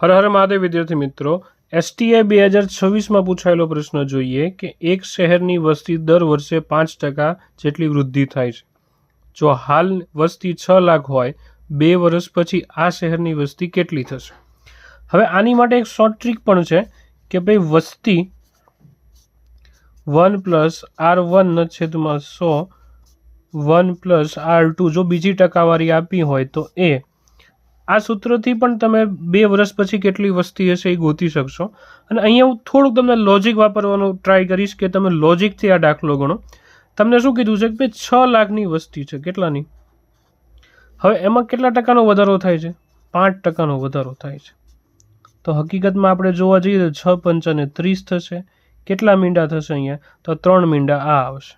હર હર મહાદેવ વિદ્યાર્થી મિત્રો એસટીઆઈ બે હજાર છવ્વીસમાં પૂછાયેલો પ્રશ્ન જોઈએ કે એક શહેરની વસ્તી દર વર્ષે પાંચ ટકા જેટલી વૃદ્ધિ થાય છે. જો હાલ વસ્તી છ લાખ હોય, બે વર્ષ પછી આ શહેરની વસ્તી કેટલી થશે? હવે આની માટે એક શોર્ટ ટ્રીક પણ છે કે ભાઈ વસ્તી વન પ્લસ આર વન છેદમાં સો વન પ્લસ આર ટુ, જો બીજી ટકાવારી આપી હોય તો એ આ સૂત્રથી પણ તમે બે વર્ષ પછી કેટલી વસ્તી હશે એ ગોતી શકશો. અને અહીંયા હું થોડુંક તમને લોજિક વાપરવાનો ટ્રાય કરીશ કે તમે લોજિકથી આ દાખલો ગણો. તમને શું કીધું છે કે ભાઈ છ લાખની વસ્તી છે, કેટલાની? હવે એમાં કેટલા ટકાનો વધારો થાય છે? પાંચ ટકાનો વધારો થાય છે. તો હકીકતમાં આપણે જોવા જઈએ તો છ પંચને ત્રીસ થશે. કેટલા મીંડા થશે અહીંયા? તો ત્રણ મીંડા આ આવશે.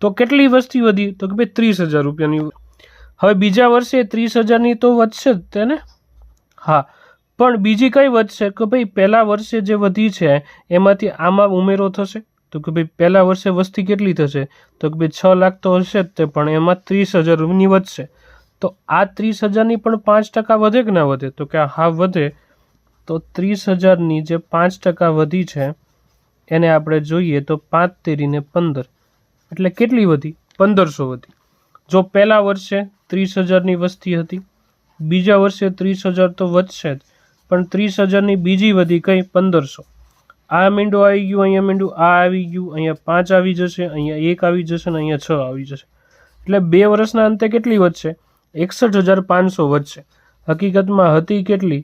તો કેટલી વસ્તી વધી? તો કે ભાઈ ત્રીસ હજાર રૂપિયાની હવે બીજા વર્ષે ત્રીસ હજારની તો વધશે જ તેને. હા, પણ બીજી કઈ વધશે? કે ભાઈ પહેલા વર્ષે જે વધી છે, એમાંથી આમાં ઉમેરો થશે? તો કે ભાઈ પહેલા વર્ષે વસ્તી કેટલી થશે? તો કે ભાઈ છ લાખ તો હશે જ તે, પણ એમાં ત્રીસ હજારની વધશે. તો આ ત્રીસ હજારની પણ પાંચ ટકા વધે કે ના વધે? તો કે હા વધે, તો ત્રીસ હજારની જે પાંચ ટકા વધી છે, એને આપણે જોઈએ તો પાંચ તેરીને પંદર. એટલે કેટલી વધી? પંદરસો વધી. જો પહેલા વર્ષે ત્રીસ હજારની વસ્તી હતી. બીજા વર્ષે ત્રીસ હજાર તો વધશે જ, પણ ત્રીસ હજારની બીજી વધી કંઈ પંદરસો. આ મીંડું આવી ગયું, અહીંયા મીંડું, આ આવી ગયું, અહીંયા પાંચ આવી જશે, અહીંયા એક આવી જશે ને અહીંયા છ આવી જશે. એટલે બે વર્ષના અંતે કેટલી વધશે? એકસઠ હજાર પાંચસો વધશે. હકીકતમાં હતી કેટલી?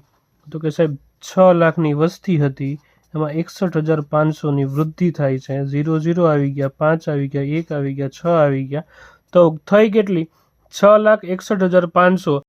તો કે સાહેબ, છ લાખની વસ્તી હતી, એમાં એકસઠ હજાર પાંચસોની વૃદ્ધિ થાય છે. ઝીરો ઝીરો આવી ગયા, પાંચ આવી ગયા, એક આવી ગયા, છ આવી ગયા. તો થઈ કેટલી? છ લાખ એકસઠ હજાર પાંચસો